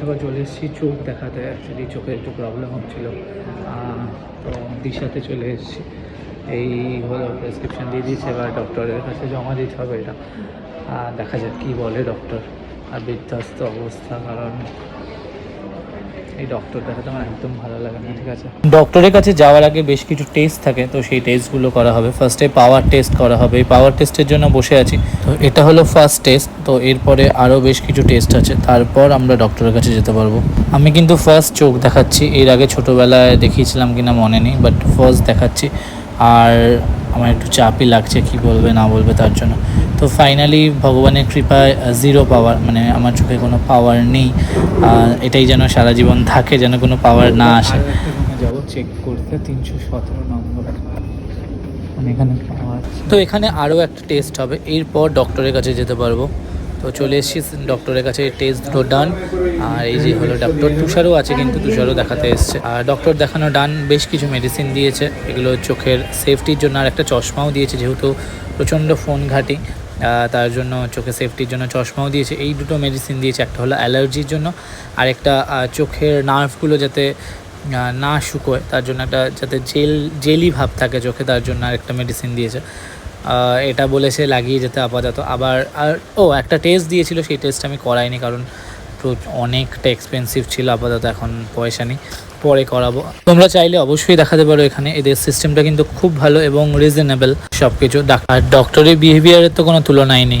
সকাল চলে এসেছি, চোখ দেখাতে অ্যাকচুয়ালি চোখে একটু প্রবলেম হচ্ছিল। তো দিশাতে চলে এসেছি। এই হলো প্রেসক্রিপশান দিয়ে দিয়েছে, এবার ডক্টরের কাছে জমা দিতে হবে এটা। দেখা যাক কী বলে ডক্টর আর বিধ্বস্ত অবস্থা, কারণ এই ডক্টর দেখাতে আমার একদম ভালো লাগে না, ঠিক আছে? ডক্টরের কাছে যাওয়ার আগে বেশ কিছু টেস্ট থাকে, তো সেই টেস্টগুলো করা হবে। ফার্স্টে পাওয়ার টেস্ট করা হবে। এই পাওয়ার টেস্টের জন্য বসে আছি। তো এটা হলো ফার্স্ট টেস্ট তো এরপরে আরও বেশ কিছু টেস্ট আছে। তারপর আমরা ডক্টরের কাছে যেতে পারব। আমি কিন্তু ফার্স্ট চোখ দেখাচ্ছি। এর আগে ছোটোবেলায় দেখিয়েছিলাম কিনা মনে নেই বাট ফার্স্ট দেখাচ্ছি। আর আমার একটু চাপই লাগছে কি বলবে না বলবে তার জন্য। তো ফাইনালি ভগবানের কৃপায় জিরো পাওয়ার মানে আমার চোখে কোনো পাওয়ার নেই। এটাই যেন সারা জীবন থাকে যেন কোনো পাওয়ার না আসে। যাব চেক করতে তিনশো সতেরো নম্বর মানে এখানে তো এখানে আরও একটা টেস্ট হবে এরপর ডক্টরের কাছে যেতে পারব। তো চলে এসেছি ডক্টরের কাছে টেস্ট দুটো ডান আর এই যে হলো ডক্টর তুষারও আছে কিন্তু তুষারও দেখাতে এসছে। আর ডক্টর দেখানো ডান বেশ কিছু মেডিসিন দিয়েছে। এগুলো চোখের সেফটির জন্য, আর একটা চশমাও দিয়েছে, যেহেতু প্রচণ্ড ফোন ঘাটি তার জন্য চোখে সেফটির জন্য চশমাও দিয়েছে। এই দুটো মেডিসিন দিয়েছে, একটা হলো অ্যালার্জির জন্য, আর একটা চোখের নার্ভগুলো যাতে না শুকোয়, তার জন্য একটা যাতে জেল জেলি ভাব থাকে চোখে, তার জন্য আর একটা মেডিসিন দিয়েছে। এটা বলেছে লাগিয়ে যেতে আপাতত। আবার, আর, ও, একটা টেস্ট দিয়েছিল, সেই টেস্ট আমি করাইনি কারণ অনেকটা এক্সপেন্সিভ ছিল, আপাতত এখন পয়সা নেই। পরে করাবো। তোমরা চাইলে অবশ্যই দেখাতে পারো এখানে, এদের সিস্টেমটা কিন্তু খুব ভালো এবং রিজনেবল সব কিছু আর ডক্টরের বিহেভিয়ারের তো কোনো তুলনাই নেই।